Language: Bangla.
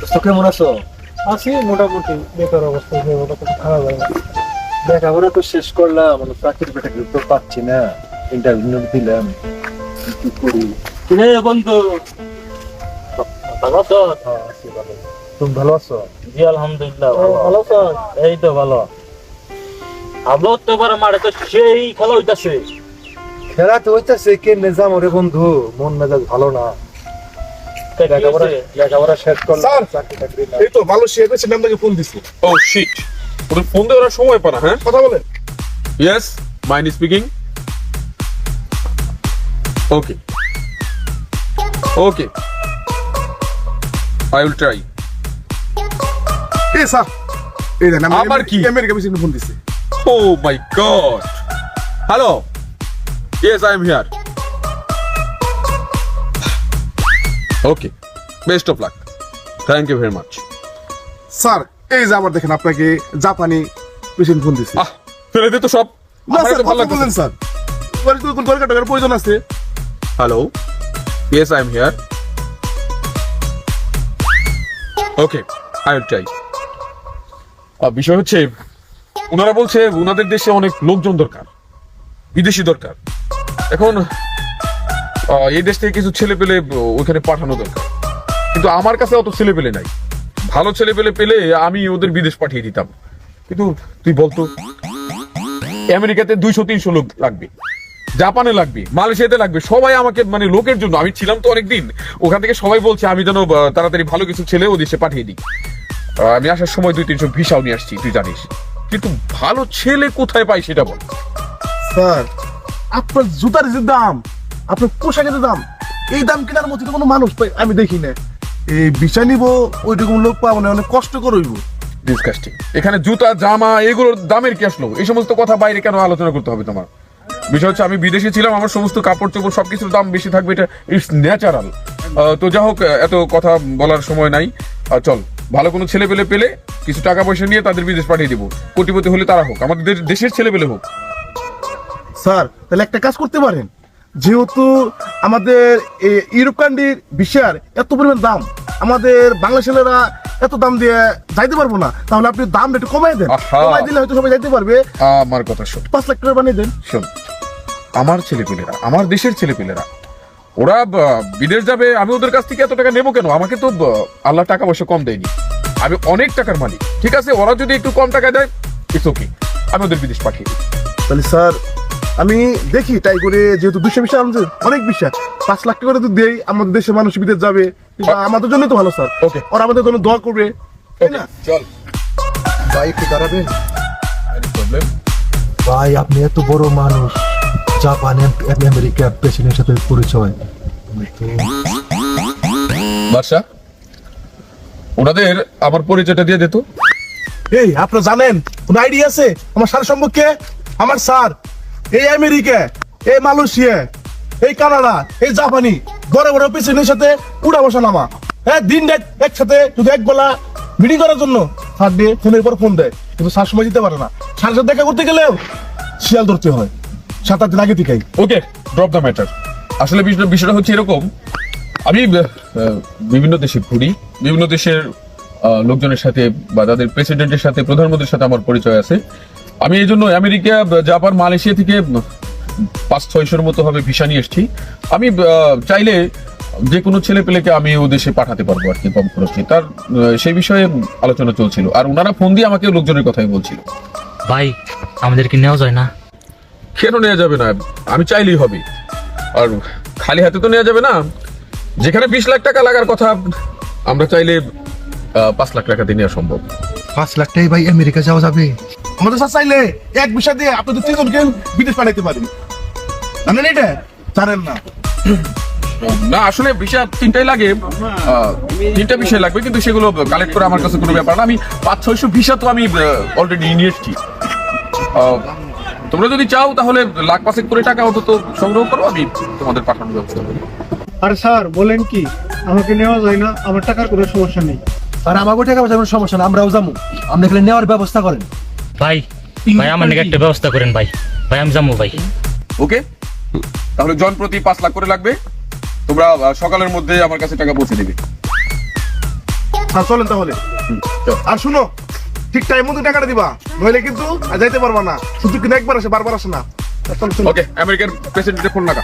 তো কেমন আছো? আছি মোটামুটি। বেকার অবস্থা খারাপ হয় লেখাপড়া তো শেষ করলাম মানে চাকরি পেটাকরি তো পাচ্ছি না। ইন্টারভিউ দিলাম কি করি? কিরে বন্ধু? ভালো আছো? হ্যাঁ। তুমি ভালো আছো? জি আলহামদুলিল্লাহ ভালো। আছো? এই তো ভালো। আবলো তো এবার মারে তো সেই খেলা হইতাছে। খেলা তো হইতেছে কে নিজাম ওরে বন্ধু? মন মেজাজ ভালো না। লেখাপড়া হইছে? লেখাপড়া শেষ করলাম স্যার! চাকরি টাকরি না এই তো মালয়েশিয়া পেয়েছেন আপনাকে ফোন দিছি? ও শিট ওদের ফোন দিয়ে ওরা সময় পায় হ্যাঁ? কথা বলেন। Yes mind speaking okay okay I will try এই স্যার এই দেন আমি কি? আমেরিকা ফোন দিছি। ও my God hello yes I am here okay best of luck thank you very much sir এই যে আবার দেখেন আপনাকে জাপানি পেশেন্ট ফোন দিছি। আহ ফেলে দে তো সব। না স্যার ভালো লাগছে স্যার? তো টাকার প্রয়োজন আছে? Hello yes I am here okay I will try বিষয় হচ্ছে ওনারা বলছে ওনাদের দেশে অনেক লোকজন দরকার। বিদেশি দরকার। এখন এই দেশ থেকে কিছু ছেলে পেলে ওইখানে পাঠানো দরকার। কিন্তু আমার কাছে অত ছেলে পেলে নাই। ভালো ছেলে পেলে পেলে আমি ওদের বিদেশ পাঠিয়ে দিতাম। কিন্তু তুই বলতো, আমেরিকাতে দুইশো, তিনশো লোক লাগবে, জাপানে লাগবে, মালয়েশিয়াতে লাগবে, সবাই আমাকে মানে লোকের জন্য, আমি ছিলাম তো অনেকদিন, ওখান থেকে সবাই বলছে, আমি যেন তাড়াতাড়ি ভালো কিছু ছেলে ও দেশে পাঠিয়ে দিই। আমি আসার সময় দুই, তিনশো ভিসাও নিয়ে আসছি, তুই জানিস। কিন্তু ভালো ছেলে কোথায় পাই সেটা বল। স্যার, আপনার জুতার যে দাম আপনার পোশাকের দাম এই দাম কেনার মতো তো কোনো মানুষ পাই আমি দেখি না। এই বিষয় নিব ওইরকম লোক পাবো না অনেক কষ্ট করে হইব ডিসকাস্টিং এখানে জুতা জামা এগুলোর দামের কি আসলো? এই সমস্ত কথা বাইরে কেন আলোচনা করতে হবে তোমার? বিষয় হচ্ছে আমি বিদেশে ছিলাম আমার সমস্ত কাপড় চোপড় সবকিছুর দাম বেশি থাকবে এটা ইটস ন্যাচারাল তো যা হোক এত কথা বলার সময় নাই। আর চল ভালো কোনো ছেলে পেলে পেলে কিছু টাকা পয়সা নিয়ে তাদের বিদেশ পাঠিয়ে দিব। কোটিপতি হলে তারা হোক আমাদের দেশ- দেশের ছেলে পেলে হোক। স্যার তাহলে একটা কাজ করতে পারেন। যেহেতু আমাদের ইউরোপ কান্ট্রির বিশ্বের এত পরিমাণ দাম আমাদের বাংলা ছেলেরা এত দাম দিয়ে যাইতে পারব না তাহলে আপনি দামটা একটু কমাই দেন। কমাই দিলে হয়তো সবাই যাইতে পারবে। আমার কথা শোন। পাঁচ লাখ টাকা বানিয়ে দেন। শোন আমার ছেলেপেলেরা আমার দেশের ছেলেপিলেরা ওরা বিদেশ যাবে আমি ওদের কাছ থেকে এত টাকা নেব কেন? আমাকে তো আল্লাহ টাকা পয়সা কম দেয়নি। আমি অনেক টাকার মালিক ঠিক আছে? ওরা যদি একটু কম টাকা দেয় ইটস ওকে আমি ওদের বিদেশ পাঠিয়ে তাহলে স্যার আমি দেখি তাই করে যেহেতু বিশ্ব বিশ্ব আমাদের অনেক বিশ্বাস পাঁচ লাখ টাকা করে তো দেই আমাদের দেশের মানুষ বিদেশ যাবে। আমাদের জন্য তো ভালো স্যার। Okay. ওরা আমাদের জন্য দোয়া করবে চল। ভাই একটু প্রবলেম ভাই আপনি এত বড় মানুষ। জাপান আমেরিকা প্রেসিডেন্টের সাথে পরিচয়। বাদশা ওনাদের আমার পরিচয়টা দিয়ে দিত এই আপনারা জানেন কোন আইডিয়া আছে? আমার স্যার সম্পর্কে? আমার স্যার এই আমেরিকা, এই মালয়েশিয়া, এই কানাডা, এই জাপানি বড় বড় প্রেসিডেন্টের সাথে উড়া বসা নামা। হ্যাঁ দিন রাত একসাথে শুধু এক বেলা মিটিং করার জন্য স্যার দিয়ে ফোনের পর ফোন দেয়। কিন্তু স্যার সময় দিতে পারে না। স্যার সাথে দেখা করতে গেলেও শিয়াল ধরতে হয়। সাত, আট দিন আগে থেকেই। ওকে ড্রপ দ্য ম্যাটার আসলে বিষয়টা হচ্ছে এরকম। আমি বিভিন্ন দেশে ঘুরি, বিভিন্ন দেশের লোকজনের সাথে বা তাদের প্রেসিডেন্টের সাথে, প্রধানমন্ত্রীর সাথে আমার পরিচয় আছে। আমি এই জন্য আমেরিকা জাপান মালয়েশিয়া থেকে পাঁচ ছয়শোর মতো হবে ভিসা নিয়ে এসেছি। আমি চাইলে যে কোনো ছেলে পেলেকে আমি ও দেশে পাঠাতে পারব আর কি কম খরচে। তার সেই বিষয়ে আলোচনা চলছিল। আর ওনারা ফোন দিয়ে আমাকে লোকজনের কথাই বলছিল। ভাই আমাদেরকে নেওয়া যায় না? কেন নেওয়া যাবে না? আমি চাইলেই হবে। আর খালি হাতে তো নেওয়া যাবে না। যেখানে বিশ লাখ টাকা লাগার কথা আমরা চাইলে পাঁচ লাখ টাকাতে নেওয়া সম্ভব। পাঁচ লাখ টাকায় ভাই আমেরিকা যাওয়া যাবে। আমাদের স্যার চাইলে এক বিষয় দিয়ে আপনাদের তিনজনকে বিদেশ পাঠাইতে পারেন। জানেন এটা? জানেন না। না আসলে ভিসা তিনটাই লাগে। তিনটা বিষয় লাগবে কিন্তু সেগুলো কালেক্ট করে আমার কাছে কোনো ব্যাপার না। আমি পাঁচ ছয়শো ভিসা তো আমি অলরেডি নিয়ে এসেছি আহ, তোমরা যদি চাও তাহলে লাখ পাঁচেক করে টাকা অন্তত সংগ্রহ করো আমি তোমাদের পাঠানোর ব্যবস্থা করি আর স্যার বলেন কি? আমাকে নেওয়া যায় না আমার টাকার কোনো সমস্যা নেই। আর আমাকে টাকা পয়সা কোনো সমস্যা না আমরাও যাব। আপনি এখানে নেওয়ার ব্যবস্থা করেন। ভাই ভাই আমার নাকি একটা ব্যবস্থা করেন ভাই। ভাই আমি যাব ভাই। ওকে? তাহলে জন প্রতি পাঁচ লাখ করে লাগবে। তোমরা সকালের মধ্যে আমার কাছে টাকা পৌঁছে দেবে। স্যার চলেন তাহলে। আর শুনো ঠিক টাইম মতো টাকাটা দিবা। নইলে কিন্তু আর যাইতে পারবা না। শুধু কিন্তু একবার আসে বারবার আসে না। ওকে আমেরিকার প্রেসিডেন্টের ফোন লাগা